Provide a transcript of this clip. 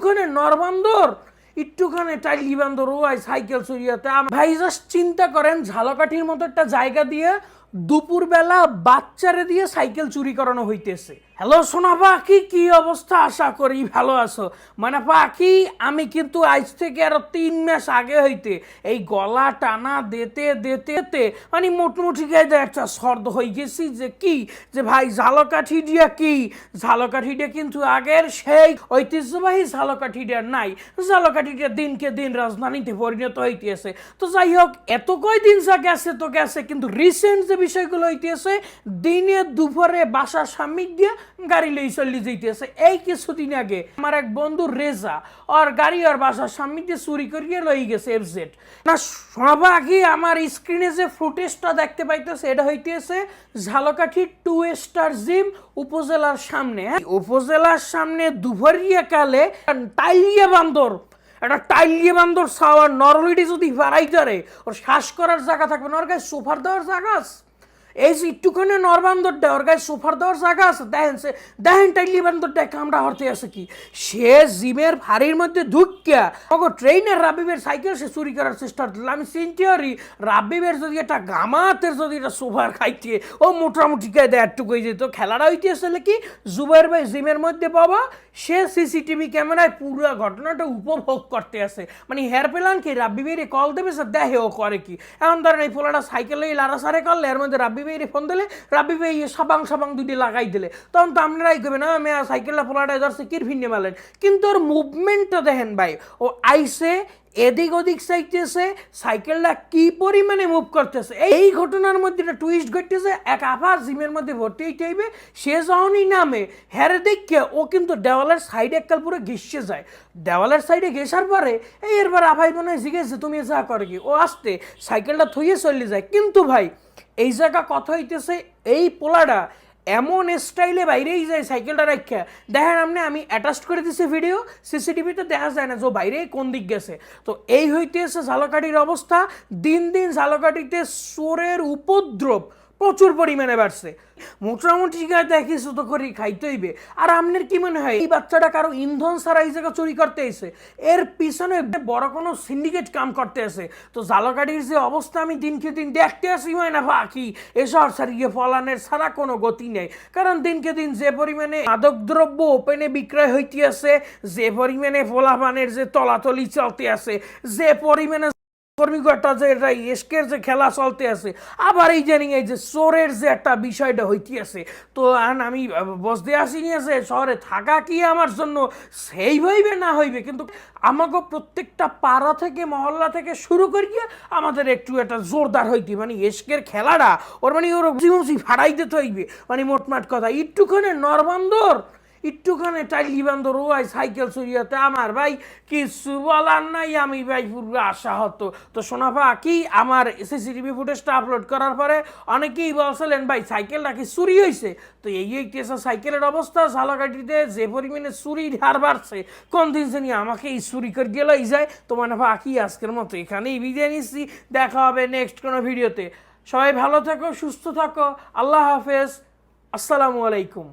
একটুখানি নরবান্দর, একটুখানি টাইলি বান্দর ওয়াই সাইকেল চুরিয়াতে ভাই জাস্ট চিন্তা করেন, ঝালকাঠির মতো একটা জায়গা দিয়ে দুপুরবেলা বাচ্চারে দিয়ে সাইকেল চুরি করানো হইতেছে। হ্যালো সোনা পাখি, কি অবস্থা? আশা করি ভালো আছো। মানে পাখি, আমি কিন্তু আজ থেকে আরও তিন মাস আগে হইতে এই গলা টানা দেতে দিতে মানে মোটামুটি গায়ে একটা সর্দ হয়ে গেছি যে কি? যে ভাই ঝালকাঠি দিয়া কি? ঝালকাঠিটা কিন্তু আগের সেই ঐতিহ্যবাহী ঝালকাঠিটা নাই। ঝালকাঠিটা দিনকে দিন রাজধানীতে পরিণত হইতেছে। তো যাই হোক, এত কয়দিন যা গেছে তো গেছে, কিন্তু রিসেন্ট যে বিষয়গুলো হইতেছে, দিনে দুপুরে বাসার সামনে দিয়ে গাড়ি লই চলে যাইতেছে। এই কিছুদিন আগে আমার এক বন্ধু রেজা ওর গাড়ি ওর বাসার সামনে চুরি করিয়ে লই গেছে এফজেড না আগে আমার স্ক্রিনে যে ফুটেজটা দেখতে পাইতেছে, এটা হইতেছে ঝালকাঠি টু স্টার জিম উপজেলার সামনে। উপজেলার সামনে দুপুরিয়া কালে টাইলিয়া বান্দর, একটা টাইলিয়ে বান্দর সাওয়ার নরলিটি যদি বাড়াই ধরে, ওর শ্বাস করার জায়গা থাকবে না, ওর গায়ে সোফার দেওয়ার জায়গা আছে। এই যে একটুখানি নরবান্দর দেয় ওর গায়ে সোফার দেওয়ার জায়গা আছে, দেখেন সে দেখেন টাইলি কামড়া হরতে আছে কি। সে জিমের ভারির মধ্যে ঢুকিয়া, ওগো ট্রেনের রাবিবের সাইকেল সে চুরি করার চেষ্টা করছিল আমি পারি রাবিবের যদি একটা গামাতের যদি একটা সোফার খাইতে, ও মোটামুটি গায়ে দেয় একটু কই যেত খেলাটা হইতে আসলে কি, জুবাইর ভাই জিমের মধ্যে বাবা সে সিসিটিভি ক্যামেরায় পুরো ঘটনাটা উপভোগ করতে আছে। মানে হেয়ার পেলান কি রাব্বি বেরিয়ে কল দেবে স্যার দেখে ও করে কি। এখন ধরেন এই পোলাটা সাইকেলে লারা সারে করলে, এর মধ্যে রাব্বি বেরিয়ে ফোন দিলে, রাব্বি বেই সাবাং সাবাং দুটি লাগাই দিলে। তখন তো আপনারাই করবেন না মেয়া সাইকেলটা পোলাটা ধরছে কির ফিনে মারলেন? কিন্তু ওর মুভমেন্টটা দেখেন ভাই, ও আইসে এদিক ওদিক চাইতেছে, সাইকেলটা কি পরিমাণে মুভ করতেছে? এই ঘটনার মধ্যে একটা টুইস্ট ঘটতেছে, এক আফা জিমের মধ্যে ভর্তি হইতে হইবে, সে যখনই নামে হ্যারে দেখে ও কিন্তু দেওয়ালের সাইডে এককাল পুরো ঘেসে যায়। দেওয়ালের সাইডে ঘেসার পরে, এই এরবার আফাই মনে হয় জিজ্ঞেস, তুমি যা করে কি? ও আসতে, সাইকেলটা থইয়ে চলে যায়। কিন্তু ভাই এই জায়গা কথা হইতেছে, এই পোলাটা এমন স্টাইলে বাইরেই যায় সাইকেলটা রাখিয়া দেখেন আপনি, আমি অ্যাটাচ করে দিছি ভিডিও সিসিটিভিতে দেখা যায় না যে বাইরে কোন দিক গেছে। তো এই হইতেছে ঝালকাঠির অবস্থা। দিন দিন ঝালকাঠিতে চোরের উপদ্রব। প্রচুর পরিমাণে বাড়ছে। মোটামুটি গায়ে দেখিস তো করে খাইতে হইবে। আর আপনার কি মনে হয়, এই বাচ্চাটা কারও ইন্ধন ছাড়া এই জায়গা চুরি করতে এসে, এর পিছনে বড় কোনো সিন্ডিকেট কাম করতে আসে তো জালকাঠির যে অবস্থা আমি দিনকে দিন দেখতে আসি, হয় না বাকি, এসব ছাড়িয়ে ফলানের ছাড়া কোনো গতি নেই। কারণ দিনকে দিন যে পরিমাণে মাদকদ্রব্য ওপেনে বিক্রয় হইতে আছে যে পরিমাণে ফলাফানের যে তলাতলি চলতে আছে যে পরিমাণে কর্মীগটা যে এটা এসকের যে খেলা চলতে আছে, আবার এই জানি এই যে চোরের যে একটা বিষয়টা হইতে আছে, তো আন আমি বসতে আসিনি আছে, শহরে থাকা কি আমার জন্য? সেই হইবে না হইবে, কিন্তু আমাকে প্রত্যেকটা পাড়া থেকে, মহল্লা থেকে শুরু করিয়ে আমাদের একটু একটা জোরদার হইতে মানে এসকের খেলাটা, ওর মানে ওর মুচি ফাড়াই দিতে হইবে মানে মোটমাট কথা একটুখানি নরবান্দর একটুখানি টাইলি বান্দর ওয়াই সাইকেল চুরিয়াতে আমার ভাই, কিছু বলার নাই, আমি ভাই পুরো আশা হতো। তো সোনাফা কি আমার সিসিটিভি ফুটেজটা আপলোড করার পরে অনেকেই বলছিলেন, ভাই, সাইকেল নাকি চুরি হয়েছে তো এই হইতেছে সাইকেলের অবস্থা, ঝালকাঠিতে যে পরিমাণে চুরির হার বাড়ছে, কোন দিন জানি আমাকে এই চুরি করে গেলেই যায়। তো মানে কি আজকের মতো এখানেই বিদায় নিচ্ছি, দেখা হবে নেক্সট কোনো ভিডিওতে সবাই ভালো থাকো, সুস্থ থাকো, আল্লাহ হাফেজ, আসসালামু আলাইকুম।